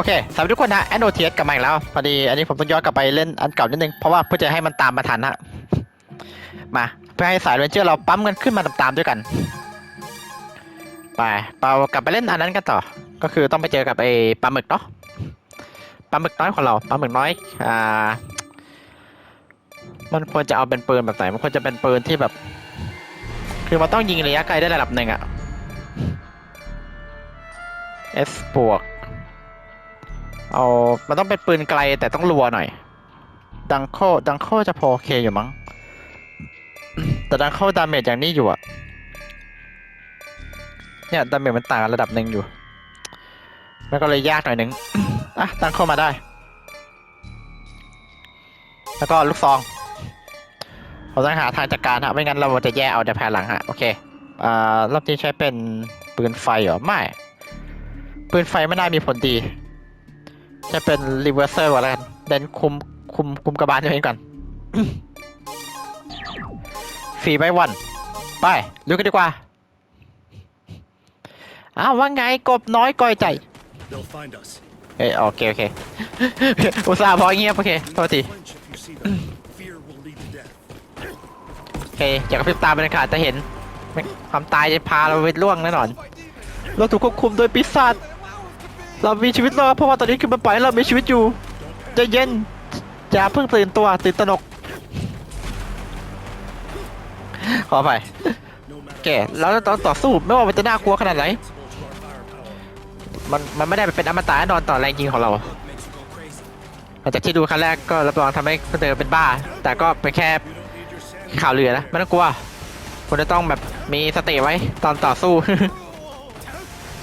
อเคสวัสดีทุกคนนะแอนโอเทียสกลับมาอีกแล้วพอดีอันนี้ผมต้องย้อนกลับไปเล่นอันเก่านิดนึง เพราะว่าเพื่อจะให้มันตามมาทันฮะ มา เพื่อให้สายเรนเจอร์เราปั๊มกันขึ้นมาตามๆด้วยกัน ไปเรากลับไปเล่นอันนั้นกันต่อ ก็คือต้องไปเจอกับไอ้ปลาหมึกเนาะปลาหมึกน้อยของเราปลาหมึกน้อยอ่ามันควรจะเอาเป็นปืนแบบไหนมันควรจะเป็นปืนที่แบบ คือมันต้องยิงระยะไกลได้ระดับหนึ่งอะ S บวก เอามันต้องเป็นปืนไกลแต่ต้องรัวหน่อย ดังโคดังโคจะพอเคอยู่มั้ง แต่ดังโคดาเมจอย่างนี้อยู่อะเนี่ยดาเมจมันต่างระดับหนึ่งอยู่ มันก็เลยยากหน่อยหนึ่งอะดังโคมาได้ แล้วก็ลูกซองเราต้องหาทางจัดการฮะไม่งั้นเราจะแย่เอาแต่ภายหลังฮะโอเคอ่ารอบนี้ใช้เป็นปืนไฟเหรอไม่ปืนไฟไม่น่ามีผลดี จะเป็นรีเวอร์เซอร์ก่อนแล้วกันเดนคุมคุมคุมกระบาลตัวเองก่อนฟรีไปวัน ไปลุยกันดีกว่า อ้าวว่าไงกบน้อยก้อยใจ They'll find us. เอ้ยโอเค โอเค อุตส่าห์พอเงียบ โอเคโทษที Flinch if you see them. Fear will lead to death. โอเคอย่ากระพริบตาเป็นขาดจะเห็นไม่ความตายจะพาเราไปล่วงแน่นอนเราถูกควบคุมโดยปีศาจ เรามีชีวิตรอดเพราะว่าตอนนี้คือมันปล่อยให้เรามีชีวิตอยู่ใจะเย็นอย่าเพิ่งตื่นตัวตื่นตระหนก ขออภัย No โอเคแล้วตอนต่อสู้ไม่ว่ามันจะน่ากลัวขนาดไหน มันมันไม่ได้เป็นอมตะแน่นอนต่อแรงยิงของเราหลังจากที่ดูครั้งแรกก็รับรองทำให้คนเดินเป็นบ้า แต่ก็เป็นแค่ข่าวลือนะไม่ต้องกลัวคุณจะต้องแบบมีสติไว้ตอนต่อสู้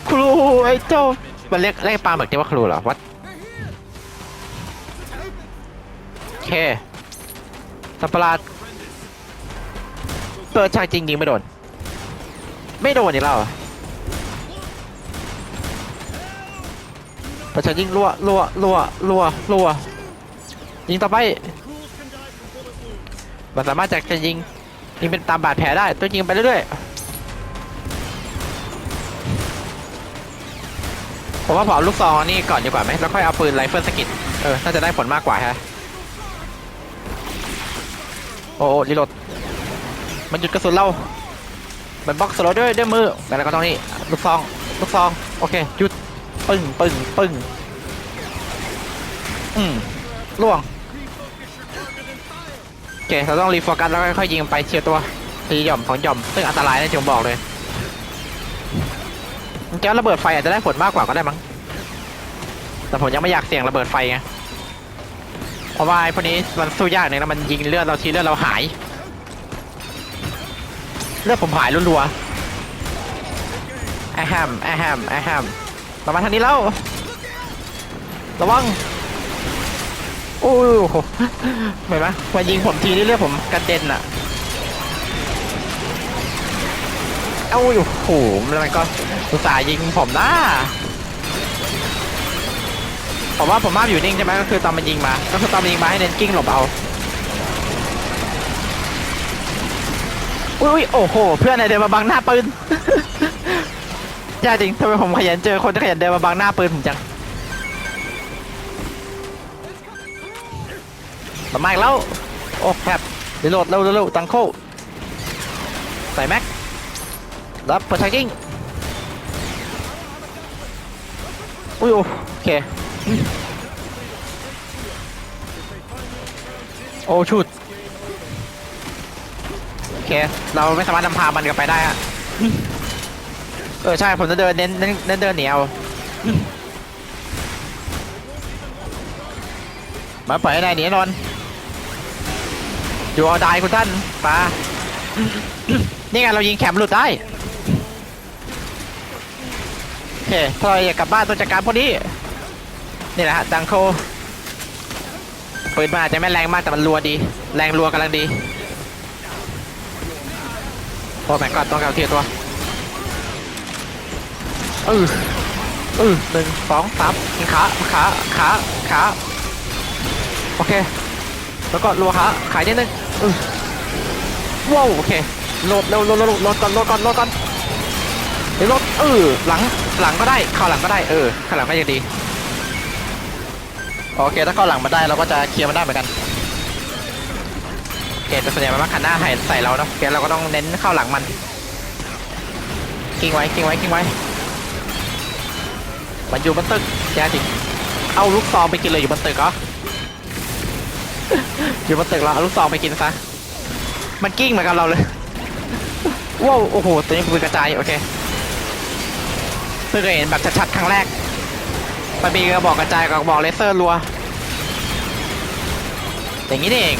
ครูไอ้เจ้า มันเรียกเรียกปลาหมึกที่ว่าครูเหรอวัดโอเคสัประหลาดเปิดฉากจริงยิงไม่โดน ไม่โดนอีกแล้วเหรอเปิดฉากยิงรัวรัวรัวรัวรัวยิงต่อไปมันสามารถจะจะยิงยิงเป็นตามบาดแผลได้ต้อยิงไปเรื่อยๆ ผมว่าผมเอาลูกซองนี่ก่อนดีกว่าไหมแล้วค่อยเอาปืนไรเฟิลสกิดเออน่าจะได้ผลมากกว่าฮะโอ้โอ้รีโหลดมันหยุดกระสุนเรา มันบล็อกสโลด้วยด้วยมือแล้วก็ต้องนี่ลูกซองลูกซองโอเคหยุดปึ้งปึ้งปึ้งอืมล่วงโอเคเราต้องรีโฟกัสแล้วค่อยๆยิงไปเชียวตัวทีหย่อมของหย่อมซึ่งอันตรายนะที่ผมบอกเลย มันจะระเบิดไฟอาจจะได้ผลมากกว่าก็ได้มั้ง แต่ผมยังไม่อยากเสี่ยงระเบิดไฟไง เพราะว่าไอ้พวกนี้มันสู้ยากเนี่ยแล้วมันยิงเลือดเราทีเลือดเราหาย เลือดผมหายรัวๆแอแฮมแอแฮมแอแฮมประมาณทางนี้แล้ว ระวัง โอ้โหเห็นไหมมายิงผมทีนี่เลือดผมกระเด็นอะ เอ้าโอ้โหแล้วมันก็อุตส่าห์ยิงผมนะผมว่าผมมาอยู่นิ่งใช่ไหมก็คือตอนมันยิงมา ก็คือตอนมันยิงมาให้เน้นกิ้งหลบเอาอุ้ยโอ้โห เพื่อนไหนเดินมาบังหน้าปืนใช่จริงทำไมผมขยันเจอคนที่ขยันเดินมาบังหน้าปืนผมจังมาอีกแล้ว โอ้แคบรีโหลดเร็วเร็วตังโคใส่แม็ก รับเปิดชาร์จิงอุ้ยโอเคโอ้ชุดโอเค เราไม่สามารถนำพามันกลับไปได้อะเออใช่ผมจะเดินเน้นเน้นเน้นเดินหนีเอามาปล่อยให้นายหนีแน่นอนอยู่เอาได้คุณท่านปลานี่ไงเรายิงแคมหลุดได้ เคถ้าเราอยากกลับบ้านต้องจัดการพวกนี้นี่แหละฮะดังโคปืนมันอาจจะไม่แรงมากแต่มันรัวดี แรงรัวกำลังดีโอ้แม่ก่อนต้องเกาเทียตัวเออเออหนึ่งสองสามขาขาขาขาโอเค แล้วก็รัวขาขายนิดนึงเออว้าวโอเคโหลดเร็วโหลดโหลดโหลดก่อนโหลดก่อนโหลดก่อน เดี๋ยวโหลดเออหลังหลังก็ได้เข้าหลังก็ได้เออเข้าหลังก็ยังดีโอเคถ้าเข้าหลังมาได้เราก็จะเคลียร์มันได้เหมือนกันโอเคแต่ส่วนใหญ่มันมาขันหน้าให้ใส่เราเนาะโอเคเราก็ต้องเน้นเข้าหลังมันกิ้งไว้กิ้งไว้กิ้งไว้มันอยู่บนตึกแย่จริงเอาลูกซองไปกินเลยอยู่บนตึกเหรออยู่บนตึกเราเอาลูกซองไปกินซะมันกิ้งเหมือนกับเราเลยว้าวโอ้โหตัวนี้ปืนกระจายโอเค เพิ่งเคยเห็นแบบชัดๆครั้งแรก มันมีกระบอกกระจายกับกระบอกเลเซอร์รัว อย่างนี้นี่เอง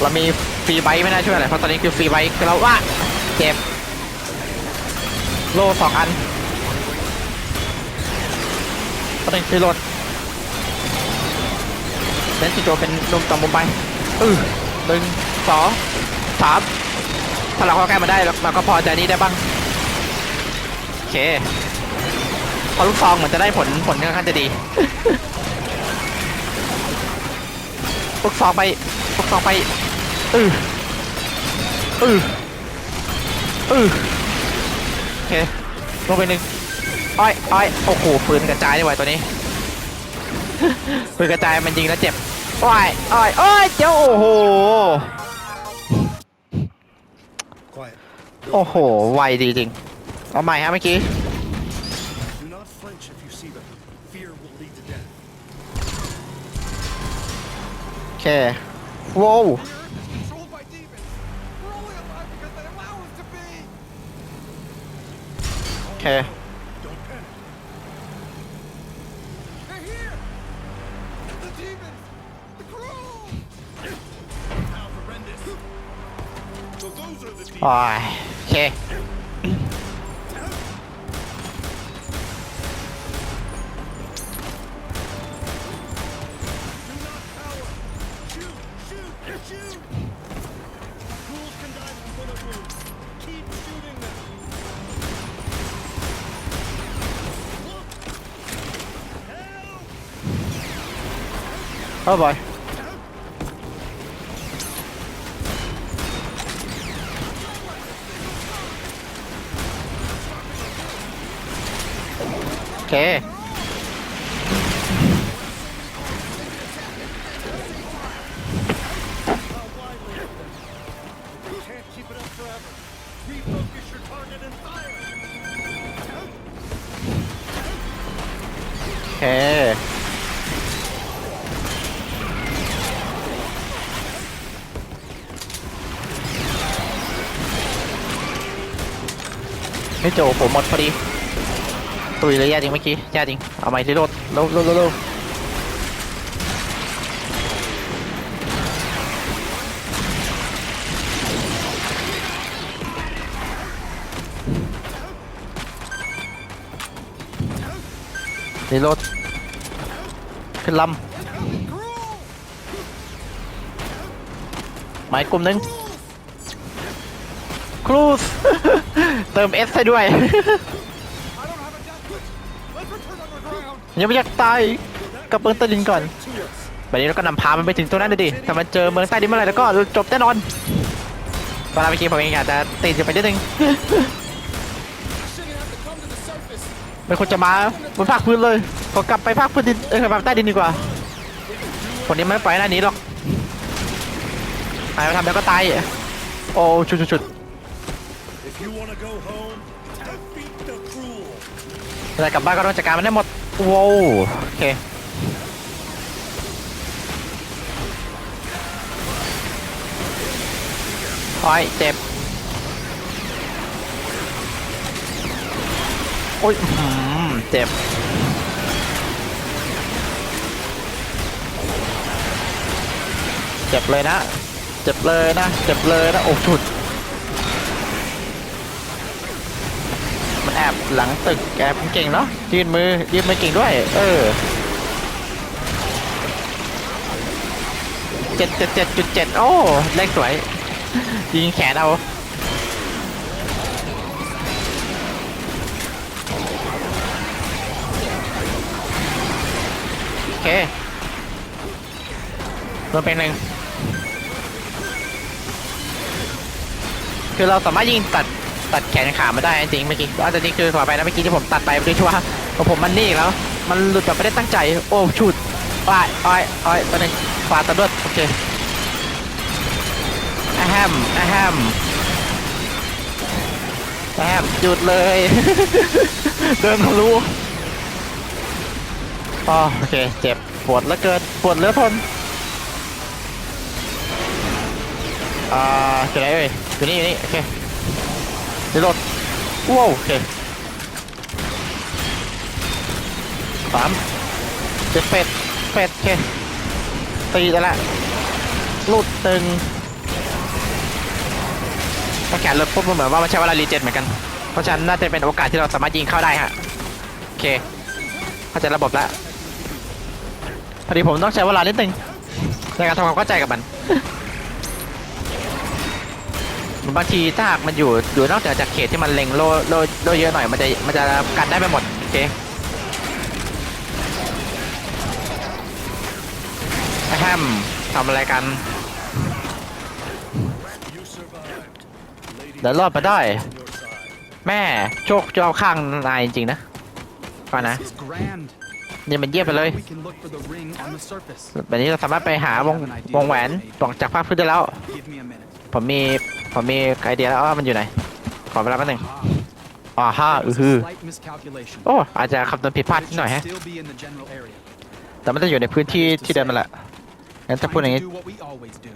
เรามีฟรีไบต์ไม่น่าช่วยอะไรเพราะตอนนี้คือฟรีไบต์คือเราว่าเจ็บ โล่สองอันประเด็นคือรถเล่นสิโจเป็นนมต่อมุมไปอือหนึ่งสองสามถ้าเราเข้าใกล้มาได้เราก็พอจนี่ได้บ้าง เค พอลูกซองเหมือนจะได้ผลผลค่อนข้างจะดี ลูกซองไป ลูกซองไปอืออืออือโอเคลงไปหนึ่งอ้อยอ้อยโอ้โหปืนกระจายดีกว่าตัวนี้ปืนกระจายมันยิงแล้วเจ็บอ้อยอ้อยอ้อยเจ้าโอ้โห Quiet. โอ้โห ไวดีจริง เอาใหม่ฮะเมื่อกี้ Do not flinch if you see them. Fear will lead to death. โอเคโว้ว controlled by demons. We're only alive because they allow us to be. โอเค Don't panic. They're here. The demons. The crew. How horrendous. So those are the demons. อ้อยโอเค โอ้บอ ไม่โจผมหมดพอดีตุยเลยแย่จริงเมื่อกี้แย่จริงเอาใหม่ที่รถเร็วเร็วเร็วเร็วรีโหลดขึ้นลำหมายกลุ่มหนึ่งครูส เติมเอสให้ด้วย ยังไม่อยากตายกับเมืองใต้ดินก่อนแบบนี้เราก็นำพามันไปถึงตรงนั้นเลยดิถ้ามันเจอเมืองใต้ดินเมื่อไหร่แล้วก็จบแน่นอนตอนแรกเมื่อกี้ผมเองอาจจะติดอยู่ไปนิดนึง Shouldn't have to come to the surface. ไม่ควรจะมาบนภาคพื้นเลยขอกลับไปภาคพื้นดินเอ้ยภาคใต้ดินดีกว่าคนนี้ไม่ปล่อยหน้านี้หรอกตายมาทำแล้วก็ตาย โอ้ชุดชุด you wanna go home, defeat the cruel. อะไรกลับบ้านก็ต้องจัดการมันได้หมดว้าวโอเคโอ้ยเจ็บ โอ้ยหือเจ็บ เจ็บเลยนะ เจ็บเลยนะ เจ็บเลยนะ โอ้ชุด มันแอบ หลังตึกแอบเก่งเนาะยืนมือยืนมือเก่งด้วย เออเจ็ดเจ็ดเจ็ดจุดเจ็ดโอ้เลขสวยยิงแขนเอาโอเครวมเป็นหนึ่งคือเราสามารถยิงตัด ตัดแขนขามาได้จริงเมื่อกี้อาจจะนี่คือขอไปนะเมื่อกี้ที่ผมตัดไปไม่ได้ชัวร์ของผมมันนี่แล้ว มันหลุดแบบไม่ได้ตั้งใจ โอ้ชุดอ้อยอ้อยอ้อยไปหนึ่งฟาตะด้วยโอเคอะแฮมอะแฮมอะแฮมหยุดเลย เดินทะลุอ๋อโอเค เจ็บปวดแล้วเกินปวดเลือทนอ่าอยู่ไหนเอ่ยอยู่นี่อยู่นี่ โอเค รีโหลดว้าวโอเคสามเจ็ดเป็ดเป็ดโอเคตีแต่ละลุดตึงถ้าแขนหลุดปุ๊บมันเหมือนว่ามันใช้เวลารีเจนเหมือนกัน เพราะฉะนั้นน่าจะเป็นโอกาสที่เราสามารถยิงเข้าได้ฮะโอเคเข้าใจระบบแล้วพอดีผมต้องใช้เวลานิดนึงในการทำความเข้าใจกับมัน บางทีถ้าหากมันอยู่อยู่นอกจากจากเขตที่มันเล็งโลโลโลเยอะหน่อยมันจะมันจะกันได้ไปหมดโอเคแฮมทำอะไรกันเดี๋ยวรอดมาได้ แม่โชคจะเอาข้างนายจริงๆนะก่อนนะนี่มันเยี่ยมไปเลยแบบนี้เราสามารถไปหาวงวงแหวนตกจากภาคพื้นได้แล้ว ผมมี ผมมีไอเดียแล้วว่ามันอยู่ไหน ขอเวลาแป๊บหนึง Ah, อ๋อห้า that อื was อฮือ a slight miscalculation. โอ้อาจจะคำนวณผิดพลาด It นิดหน่อย should ฮะ still be in the general area. แต่มันจะอยู่ในพื้นที่ที่เดิมนั่นแหละงั้นถ้าพูดอย่าง Trying นี้ to do what we always do.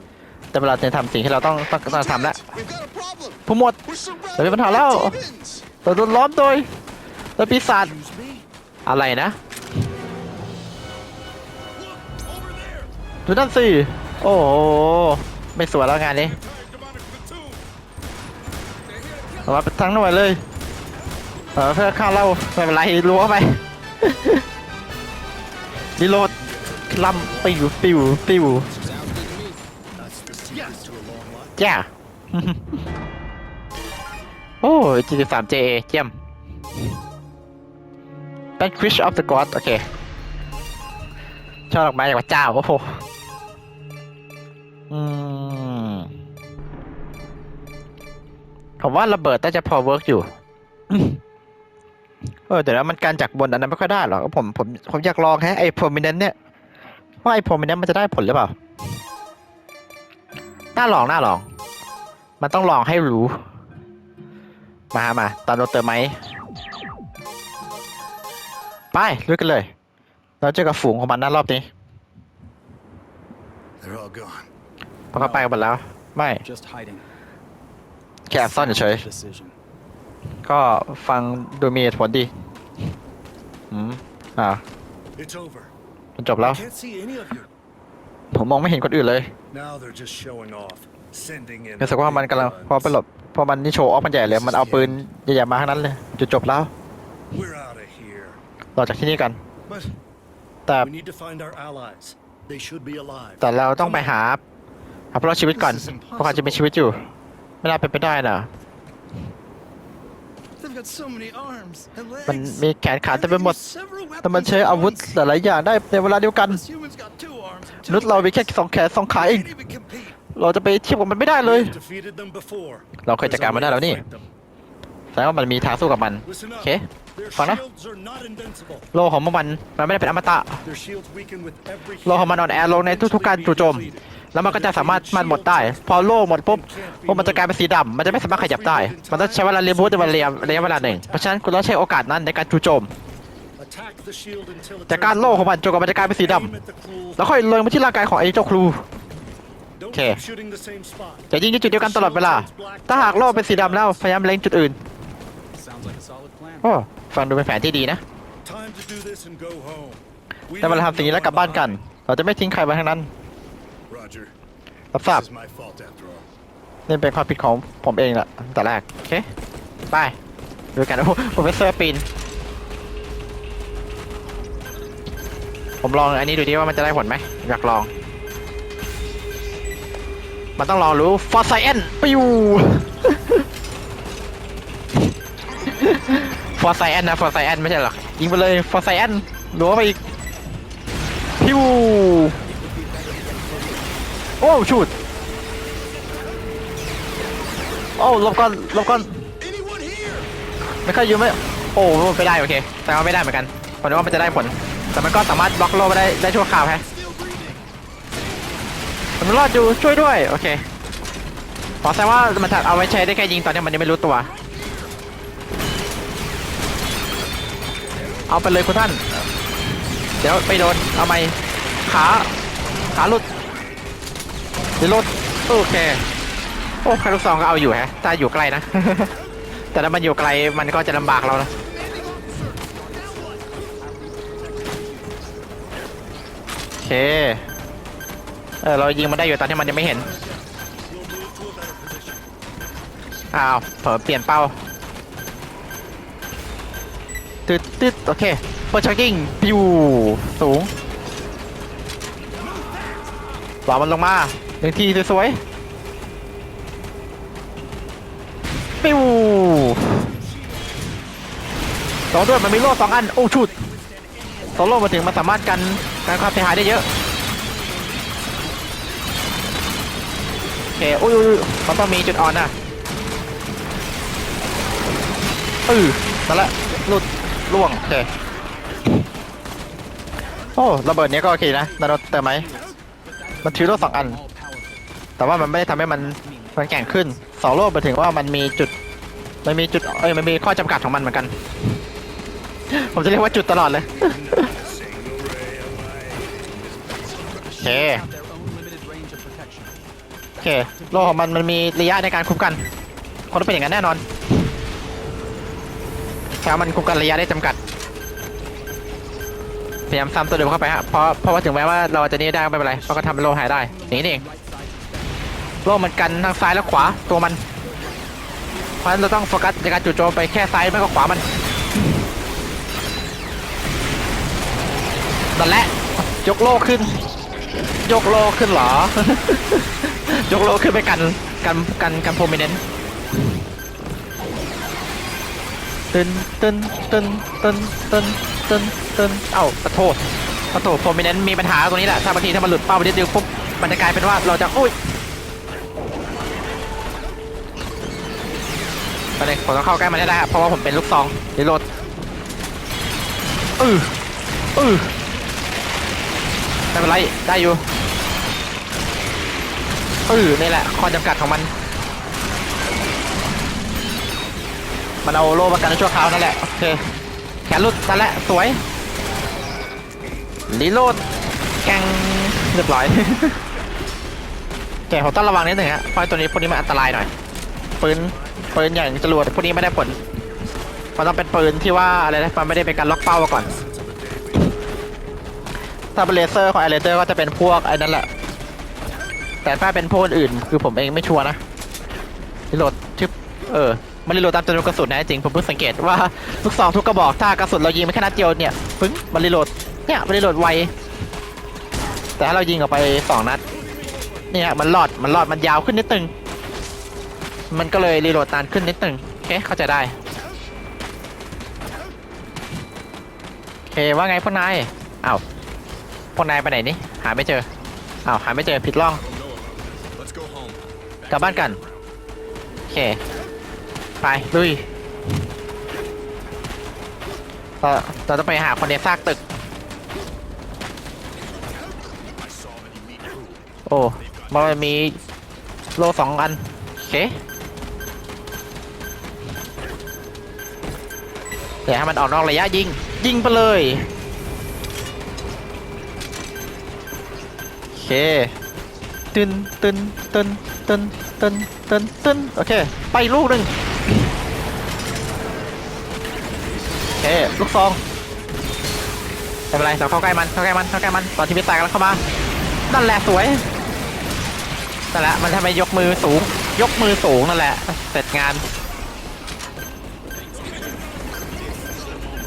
แต่เวลาจะทำสิ่งที่เราต้องต้องต้องทำแล้ว We've got a problem. ผู้หมวด We're surrounded Dali ba by nalaw? demons. เราโดนล้อมโดยโดยปีศาจ Excuse me? อะไรนะ Look, over there! ดูนั่นสิโอ้โหไม่สวยแล้วงานนี้ Entire demonic platoon! เอามาเป็นทั้งหน่วยเลย เออเพื่อฆ่าเราไม่เป็นไรรั้วไปรีโหลดลำปิวปิวปิวจ้าโอ้ย73 JA เจเจียมเป็น Crush of the God โอเคชอบออกมาจากพระเจ้า โอ้โห ผมว่าระเบิดน่าจะพอเวิร์กอยู่ เออแต่แล้วมันการจากบนอันนั้นไม่ค่อยได้หรอกผมผมผมอยากลองแฮะไอ้ prominent เนี่ย ว่าไอ้ prominent มันจะได้ผลหรือเปล่า น่าลองน่าลอง มันต้องลองให้รู้ มามาตามโดนเติมไหมไปลุยกันเลย เราเจอกับฝูงของมันนะรอบนี้ They're all gone. เพราะเขาไปกันหมดแล้ว ไม่ Just hiding. แค่แอบซ่อนเฉย Decision. ๆก็ฟังดูมีเหตุผลดีอืมอ่า It's over. มันจบแล้ว Can't see any of you. ผมมองไม่ห็นคนอื่นเลย Now they're just showing off. Sending in รู้สึกว่ามันกำลังพอไปหลบพอมันนี่โชว์ออฟมันใหญ่เลย มันเอาปืนใหญ่ๆมาทั้งนั้นเลยจุดจบแล้ว We're out of here. ต่อจากที่นี่กัน But แต่ we need to find our allies. They should be alive. แต่เราต้องไปหาหาพลชีวิตก่อนเพราะเขาจะมีชีวิตอยู่ ไม่น่าเป็นไปได้นะ They've got so many arms and มัน legs. มีแขนขาเต็มไปหมด Several แต่มัน weapons ใช้ at อาวุธ once. หลายๆอย่างได้ในเวลาเดียวกัน Us humans got two arms and ม two นุษย์เรามีแค่ legs. สองแขนสองขาเอง Can't even compete. เราจะไปเทียบกับมันไม่ได้เลย We've defeated them before. เราเคยจัดการมันได้แล้วนี่ There's a way to fight them. แสดงว่ามันมีทางสู้กับมัน Listen โอ up. เค Their ฟังนะ shields are not invincible. โลของมันมันไม่ได้เป็นอมตะ Their shields weaken with every โลของมันอ่อนแอลงในทุกๆการจู่โจม แล้วมันก็จะสามารถมันหมดได้ พอโลหมดปุ๊บพวกมันจะกลายเป็นสีดำมันจะไม่สามารถขยับได้ มันต้องใช้เวลาเรียนรู้ในระยะระยะเวลาหนึ่งเพราะฉะนั้นคุณต้องใช้โอกาสนั้นในการจู่โจม Attack the shield until it จากการ turns โลของมันจนกว่ามันจะกลายเป็นสีด Aim at the cruel ำแล้วค่อยเล็งไปที่ร่างกายของไอ้เจ้าครู Don't Okay. keep shooting the same spot. จะยิงที่จุดเดียวกันตลอดเวลา ถ้าหากโลเป็นสีดำแล้วพยายามเล็งจุดอื่น Sounds like a solid plan. โอ้ฟังดูเป็นแผนที่ดีนะ Time to do this and go home. We แต่เวลา leave ทำสิ่งนี้ no แล้วกลับบ้าน one กัน behind. เราจะไม่ทิ้งใครไว้ทั้งนั้น Roger. รับทราบ This is my fault after all. นี่เป็นความผิดของผมเองแหละตั้งแต่แรก โอเค ไปดูกันนะผมเป็นเซอร์ปีน ผมลองอันนี้ดูดิว่ามันจะได้ผลไหมอยากลอง มันต้องลองรู้ฟอร์ไซเอนปิวฟอร์ไซเอนนะฟอร์ไซเอนไม่ใช่หรอกยิงไปเลยฟอร์ไซเอนหลัวไปอีกพิว โอ้ชูดโอ้ลบก่อนลบก่อนไม่ค่อยยู่ไหมโอ้ไม่ได้โอเคแต่ว่าไม่ได้เหมือนกันผมนึกว่ามันจะได้ผล แต่มันก็สามารถบล็อกโลไปได้ได้ชั่วคราวแฮะมันรอดอยู่ช่วยด้วยโอเคขอแสดงว่ามันจะเอาไว้ใช้ได้แค่ยิงตอนนี้มันยังไม่รู้ตัว เอาไปเลยคุณท่าน เดี๋ยวไปโดนเอาไหมขาขาหลุด เดี๋ยวหลดโอเคโอ้คารุกซองก็เอาอยู่แฮะถ้าอยู่ใกล้นะ แต่ถ้ามันอยู่ไกลมันก็จะลำบากเรานะโอเคเออเรายิงมันได้อยู่ตอนที่มันยังไม่เห็นอ้าวเผลอเปลี่ยนเป้าตึ๊ดตึ๊ดโอเคเปิดชักกิ้งปิวสูงหวามันลงมา หนึ่งทีสวยๆปิวสองด้วยมันมีโล่สองอัน โอ้ชุดสองโล่มาถึงมันสามารถกันการความเสียหายได้เยอะโอเคอุ้ยมันต้องมีจุดอ่อนนะเออนั่นแหละหลุดล่วง โอเค โอ้ ระเบิดเนี้ยก็โอเคนะนาโนเติมไหมมันถือโล่สองอัน แต่ว่ามันไม่ได้ทำให้มันมันแข่งขึ้นสองโล่หมายถึงว่ามันมีจุดมันมีจุดเอ้ยมันมีข้อจำกัดของมันเหมือนกัน ผมจะเรียกว่าจุดตลอดเลย โอเค Have their own limited range of protection. โอเคโล่ของมันมันมีระยะในการคุ้มกัน คนต้องเป็นอย่างนั้นแน่นอนแต่ว่ามันคุ้มกันระยะได้จำกัด พยายามซ้ำตัวเดิมเข้าไปฮะเพราะเพราะว่าถึงแม้ว่าเราจะนี้ได้ไม่เป็นไรเราก็ทำเป็นโลหายได้อย่างนี้นี่เอง โล่มันกันทางซ้ายและขวาตัวมัน เพราะฉะนั้นเราต้องโฟกัสในการจู่โจมไปแค่ซ้ายไม่ก็ขวามันนั่นแหละยกโล่ขึ้น ยกโลขึ้นเหรอ ยกโลขึ้นไปกันกันกันกันโพมิเนนตึนตึนตึนตึนตึนตึนตึนเอ้าปะโทษปะโทษโพมิเนนมีปัญหาตรงนี้แหละถ้าบางทีถ้ามันหลุดเป้าไปนิดเดียวปุ๊บมันจะกลายเป็นว่าเราจะอุ้ย ประเด็นผมต้องเข้าใกล้มันให้ได้ครับเพราะว่าผมเป็นลูกซองรีโหลดอืออือไม่เป็นไรได้อยู่เออนี่แหละข้อจำกัดของมัน มันเอาโล่ประกันชั่วคราวนั่นแหละโอเคแขนลุดนั่นแหละสวยรีโหลดแกงเรียบร้อยแกผมต้องระวังนิดหนึ่งฮะเพราะตัวนี้พวกนี้มันอันตรายหน่อย ปืนปืนอย่างจรวดพวกนี้ไม่ได้ผลมันต้องเป็นปืนที่ว่าอะไรนะมันไม่ได้เป็นการล็อกเป้าก่อน ถ้าเป็นเลเซอร์ของไอเลเซอร์ก็จะเป็นพวกไอ้นั่นแหละ แต่ถ้าเป็นพวกอื่น คือผมเองไม่ชัวร์นะรีโหลดทึบเออมันรีโหลดตามจำนวนกระสุนนะจริงผมเพิ่งสังเกตว่าลูกซองทุกกระบอกถ้ากระสุนเรายิงไม่แค่นัดเดียวเนี่ยปึ้งมันรีโหลดเนี่ยมันรีโหลดไวแต่ถ้าเรายิงออกไปสองนัดเนี่ยมันรอดมันรอดมันยาวขึ้นนิดนึง มันก็เลยรีโหลดนานขึ้นนิดหนึ่งโอเคเข้าใจได้โอเคว่าไงพวกนายอ้าวพวกนายไปไหนนี่หาไม่เจออ้าวหาไม่เจอผิดร่องกลับบ้านกันโอเคไปลุยเราเราต้องไปหาคนในซากตึก โอ้มันมีโลสองอันโอเค เดี๋ยวให้มันออกนอกระยะยิง ยิงไปเลยโอเคตึนตึนตึนตึนตึนตึนตึนโอเค ไปลูกหนึ่งโอเคลูกซองไม่เป็นไรเราเข้าใกล้มันเข้าใกล้มันเข้าใกล้มันตอนที่พี่ตายกันเข้ามานั่นแหละสวยนั่นแหละมันทำไมยกมือสูง ยกมือสูงนั่นแหละเสร็จงาน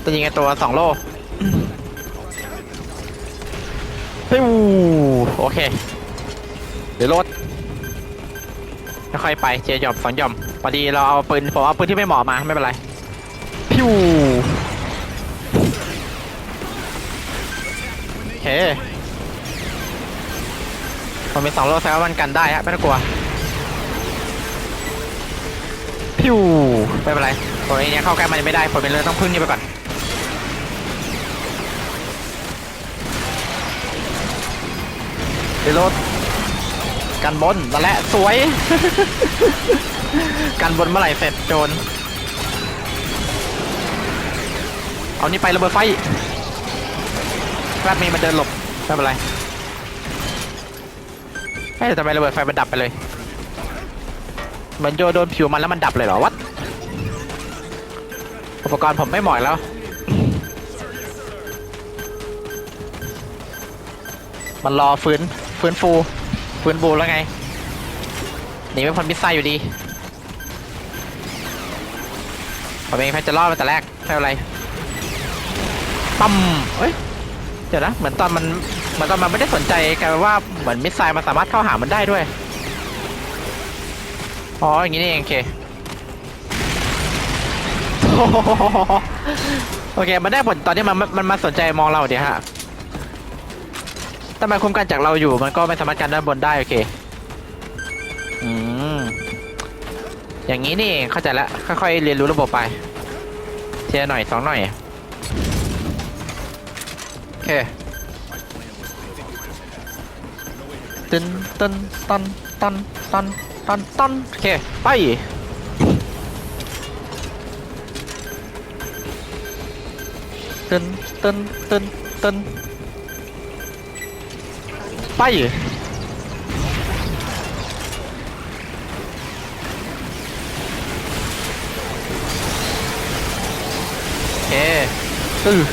จะยิงไอตัวสองโลฟิวโอเค เดี๋ยวรถค่อยๆไปเจหย่อมสองหย่อมพอดีเราเอาปืนผมเอาปืนที่ไม่เหมาะมาไม่เป็นไรพิวโอเคผมมีสองโลแซวามันกันได้ฮะไม่ต้องกลัวพิฟิวไม่เป็นไรตัวนี้เนี่ยเข้าใกล้มันไม่ได้ผมเป็นเลยต้องพึ่งนี่ไปก่อน รีโหลดกันบนนั่นแหละสวย กันบนเมื่อไหร่เสร็จโจรเอานี่ไประเบิดไฟแรบมีมันเดินหลบไม่เป็นไรเฮ้ยแต่ทำไมระเบิดไฟมันดับไปเลยเหมือนโยนโดนผิวมันแล้วมันดับเลยเหรอวัดอุปกรณ์ผมไม่เหมาะแล้ว มันรอฟื้น ฟื้นฟูฟื้นฟูแล้วไงหนีไม่พ้นมิสไซล์อยู่ดีผมเองแพ้จะรอดมาแต่แรกไม่เป็นไรปั๊มเอ้ยเดี๋ยวนะเหมือนตอนมันเหมือนตอนมันไม่ได้สนใจกลายเป็นว่าเหมือนมิสไซล์มันสามารถเข้าหามันได้ด้วยอ๋ออย่างนี้นี่เองโอเคโอเคมันได้ผลตอนที่มันมันมาสนใจมองเราเดี๋ยวฮะ ถ้ามันคุ้มกันจากเราอยู่ มันก็ไม่สามารถกันด้านบนได้โอเค อืม อย่างนี้นี่เข้าใจแล้วค่อยๆเรียนรู้ระบบไปเทียหน่อยสองหน่อย โอเคตึนตึนตันตันตันตันตันโอเค ไปตึนตึนตึนตึน ไป โอเคอือ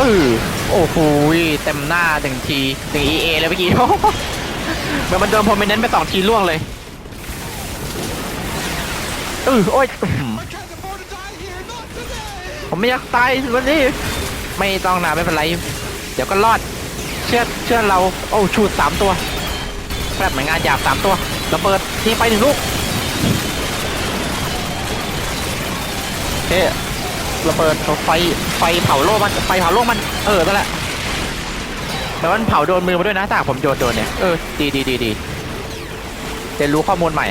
อือโอ้โหยเต็มหน้าหนึ่งทีหนึ่ง EA เลยเมื่อกี้เหมือนมันโดนผมไปเน้นไปสองทีล่วงเลยอือโอ้ยอื้อหือ I can't afford to die here, not today! ผมไม่อยากตายวันนี้ ไม่ต้องนะไม่เป็นไร เดี๋ยวก็รอดเชื่อเชื่อเราโอ้ชูดสามตัวแป๊บเหมือนงานหยาบสามตัวระเบิดทิ้งไปหนึ่งลูกเฮ้ระเบิดไฟไฟเผาโลกมันไฟเผาโลกมันเออนั่นแหละแต่ว่ามันเผาโดนมือมาด้วยนะแต่ผมโยนโดนเนี่ยเออดีดีดีดีเรียนรู้ข้อมูลใหม่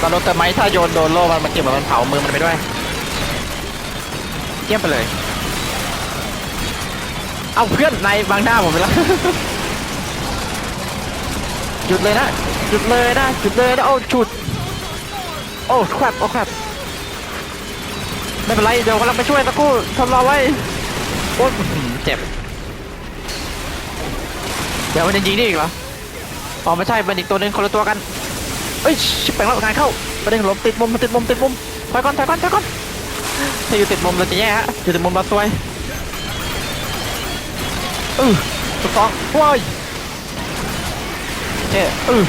ตอนโดนแต่ไม้ถ้าโยนโดนโล่มันมันเก็บมันเผามือมันไปด้วยเยี่ยมไปเลย เอาเพื่อนนายบางหน้าผมไปแล้วหยุดเลยนะหยุดเลยนะหยุดเลยนะโอ้ฉุด โอ้แครบโอ้แครบไม่เป็นไรเดี๋ยวกำลังไปช่วยสักครู่ทนรอไว้โอ้เจ็บ เดี๋ยวมันจะยิงนี่อีกเหรออ๋อไม่ใช่มันอีกตัวหนึงคนละตัวกันเอ้ยชิบแปลงแล้วงานเข้าประเด็นหลบติดมุมติดมุมติดมุมถอยก่อนถอยก่อนถอยก่อนถ้าอยู่ติดมุมเราจะแย่ฮะอยู่ติดมุมเราซวย อือถูกต้องว้ายเจ๊อือ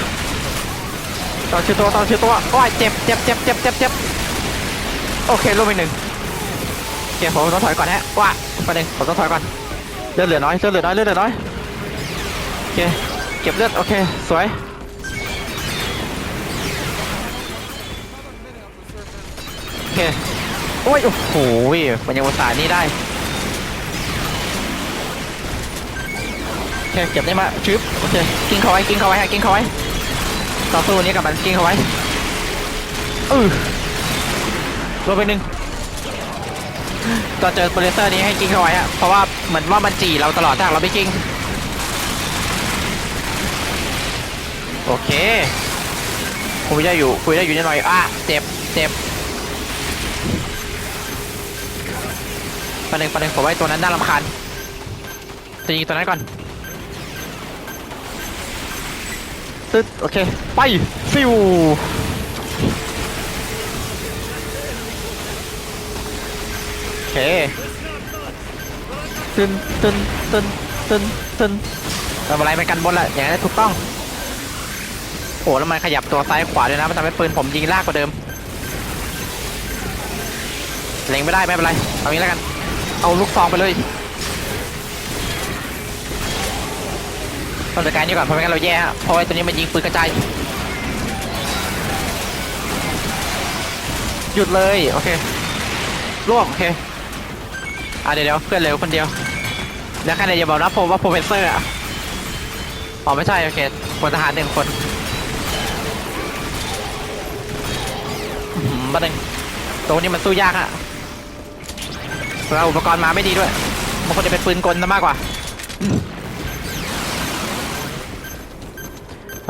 ต่อชื่อตัวต่อชื่อตัวว้ายเจ็บเจ็บเจ็บเจ็บเจ็บเจ็บโอเคลงไปหนึ่งโอเคผมต้องถอยก่อนฮะว้าประเด็นผมต้องถอยก่อนเลือดเหลือน้อยเลือดเหลือน้อยเลือดเหลือน้อยโอเคเก็บเลือดโอเคสวยโอเคโอ้ยโอ้โหมันยังอุตส่าห์นี่ได้ เคเก็บได้มาชึบโอเคกิ้งเขาไว้กิ้งเขาไว้ฮะกิ้งเขาไว้ต่อสู้นี้กับมันกิ้งเขาไว้อือลงไปหนึ่งตอนเจอโปรเลเซอร์นี้ให้กิ้งเขาไว้ฮะเพราะว่าเหมือนว่ามันจีเราตลอดถ้าเราไม่กิ้งโอเคคุยได้อยู่คุยได้อยู่นิดหน่อยอะเจ็บเจ็บประเด็นประเด็นผมไว้ตัวนั้นน่ารำคาญจะยิงตัวนั้นก่อน ตึ๊ดโอเค ไปฟิวโอเคตึนตึนตึนตึนตึนทำอะไรเป็นกันบนละอย่างนั้นถูกต้องโอ้แล้วมันขยับตัวซ้ายขวาด้วยนะมันทำให้ปืนผมยิงลากกว่าเดิมเล็งไม่ได้ไม่เป็นไรเอางี้แล้วกัน เอาลูกซองไปเลย ต้องจัดการนี่ก่อนเพราะไม่งั้นเราแย่ฮะเพราะไอ้ตัวนี้มันยิงปืนกระจายหยุดเลยโอเคล่วงโอเคอะเดี๋ยวเดี๋ยวเพื่อนเร็วคนเดียวแล้วแค่ไหนอย่าบอกนะผมว่าโปรเฟสเซอร์อะอ๋อไม่ใช่โอเคพลทหารหนึ่งคนมประเด็นตัวนี้มันสู้ยากอะเราอุปกรณ์มาไม่ดีด้วยมันควรจะเป็นปืนกลซะมากกว่า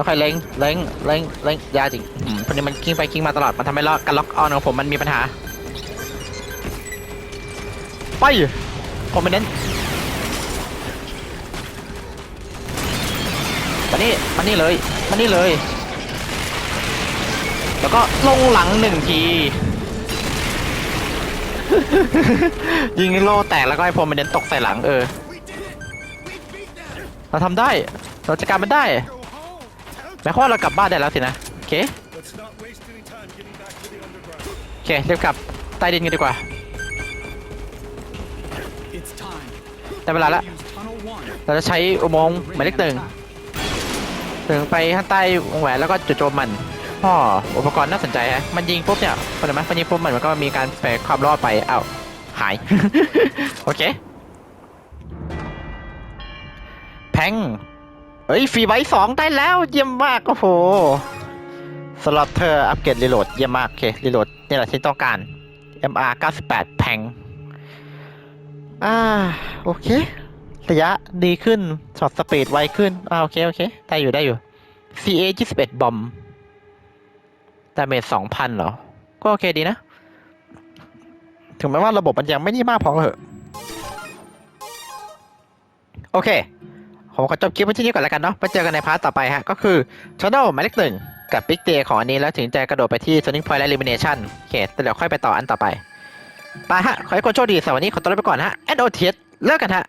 ค่อยเล็งเล็งเล็งเล็งยาจริงอืมคนนี้มันกิ้งไปกิ้งมาตลอด มันทำให้ล็อกการล็อกออนของผมมันมีปัญหา ไป ผมไปเน้นมานี่มานี่เลยมานี่เลย แล้วก็ลงหลังหนึ่งที ยิงโล่แตกแล้วก็ให้ผมไปเน้นตกใส่หลังเออ We did it! We beat them! เราทำได้ เราจัดการมันได้ Go home! หมายความว่าเรากลับบ้านได้แล้วสินะโอเคโอเคเรียบกลับใต้ดินกันดีกว่าได้เวลาละเราจะใช้อุโมงค์หมายเลขหนึ่งถึงไปข้างใต้วงแหวนแล้วก็จุดโจมมันอ๋ออุปกรณ์น่าสนใจฮะมันยิงปุ๊บเนี่ยเห็นไหมมันยิงปุ๊บมันก็มีการแปลความรอดไปอ้าวหาย โอเคแพง เฮ้ยฟรีไบสองได้แล้วเยี่ยมมากโอ้โหสล็อตเธออัปเกรดรีโหลดเยี่ยมมากโอเครีโหลดนี่แหละที่ต้องการ MR 98 แพงอ่าโอเค ระยะดีขึ้นช็อตสปีดไวขึ้นอ่าโอเค โอเค ได้อยู่ได้อยู่ CA 21 บอมดาเมจ2,000เหรอ ก็โอเคดีนะ ถึงแม้ว่าระบบมันยังไม่นี่มากพอเหอะ โอเค ผมขอจบคลิปไว้ที่นี่ก่อนแล้วกันเนาะไปเจอกันในพาร์ทต่อไปฮะ ก็คือ Channel หมายเลขหนึ่งกับ Big กเดของอันนี้แล้วถึงจะกระโดดไปที่ Turning Point และ Elimination โอเคแต่เดี๋ยวค่อยไปต่ออันต่อไปไปฮะ ขอให้คนโชคดีสำหรับวันนี้ขอตัวลาไปก่อนฮะ NOTS เลิกกันฮะ